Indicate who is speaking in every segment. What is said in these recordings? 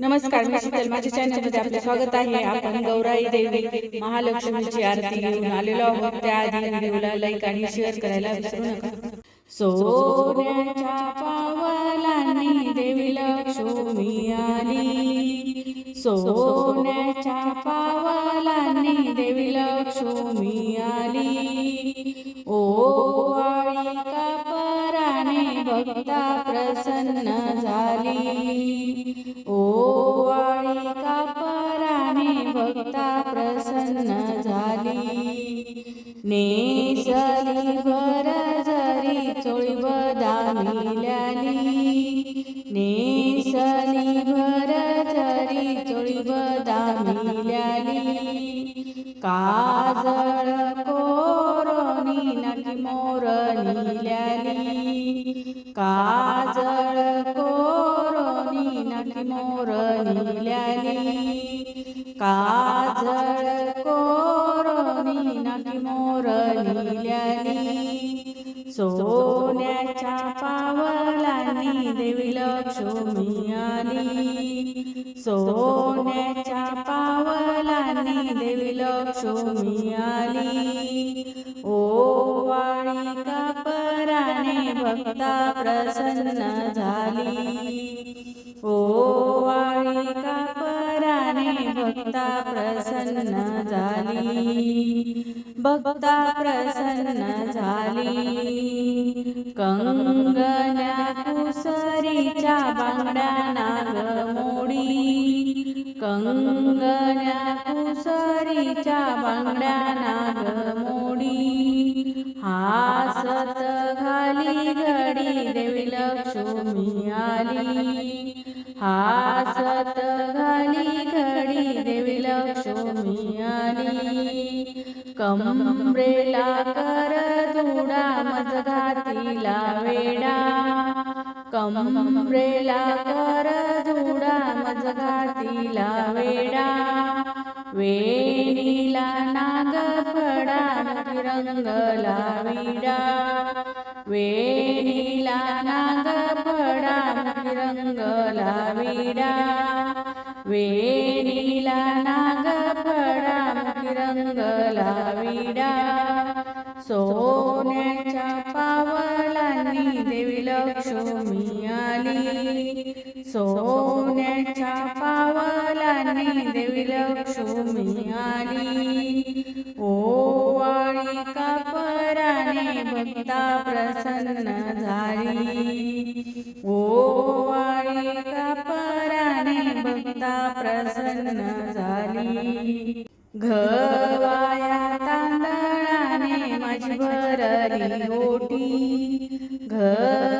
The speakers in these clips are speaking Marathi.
Speaker 1: नमस्कार मी शीतल माझ्या चॅनलमध्ये आपले स्वागत आहे. आपण गौराई देवी महालक्ष्मीची आरती घेऊन आलेलो आहोत. त्याआधी व्हिडिओला लाईक आणि शेअर करायला विसरू नका. सोन्याच्या पावलांनी देवी लक्ष्मी आली. सोन्याच्या भक्ता प्रसन्न झाली. ओवाळी कापराने भक्ता प्रसन्न झाली. नेसली भर जरी चोळी बदामिल्याली नेसली भर जरी चोळी बदामिल्याली काजळ कोरोनी नकी मोर ल्याली काजळ कोरोनी नकी मोर निल्याली. काजळ कोरोनी नकी मोर निल्याली. सोन्याच्या पावलांनी देवी लक्ष्मी आली. सोन्याच्या पावलांनी देवी लक्ष्मी आली. ओवाळी वाणी भक्ता प्रसन्न झाली. ओवाळी कापराने भक्ता प्रसन्न झाली. भक्ता प्रसन्न झाली. कंगन्या कुसरीच्या बांगड्या नागमोडी कंगना कुसरीच्या बांगड्या नागमोडी आसत घाली घडी देवी लक्ष्मी आली. हासत घाली घडी देवी लक्ष्मी आली. कमरेला कर दुडा मज घातीला वेडा. कमरेला कर दुडा मज घातीला वेडा. वेणीला रंगला विडा वेणीला नाद पडा रंगला विडा वेणीला नाग पडा रंगला विडा सोन्याच्या पावलांनी देवी लक्ष्मी आली सोन्याच्या पावलांनी देवी लक्ष्मी आली ओवाळी कापराने भक्ता प्रसन्न झाली ओ ओवाळी कापराने भक्ता प्रसन्न झाली घवाया तांदळाने माझी भरली ओटी घवाया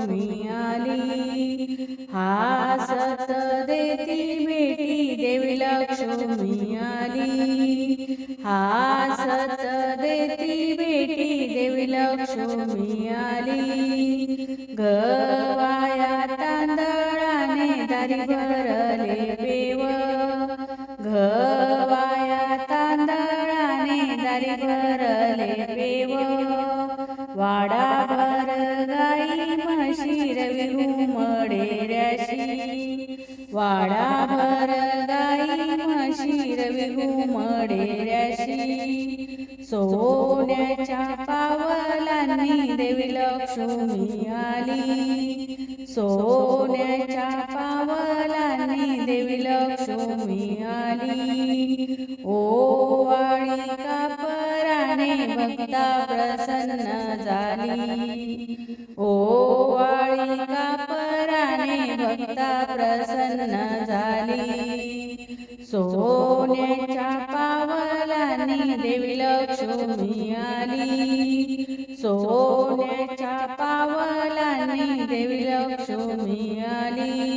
Speaker 1: आली हासत देती भेटी देवी लक्ष्मी आली हासत देती भेटी देवी लक्ष्मी आली गवाया तांदळाने दारी भरले पेव गवाया तांदळाने दारी भरले पेव वाडा घुमडेऱ्याशी सोन्याच्या पावलांनी देवी लक्ष्मी आली. सोन्याच्या पावलांनी देवी लक्ष्मी आली. ओवाळी कापराने भक्ता प्रसन्न झाली. ओवाळी कापराने भक्ता प्रसन्न झाली सोन्याच्या पावलांनी देवी लक्ष्मी आली. सोन्याच्या पावलांनी देवी लक्ष्मी आली.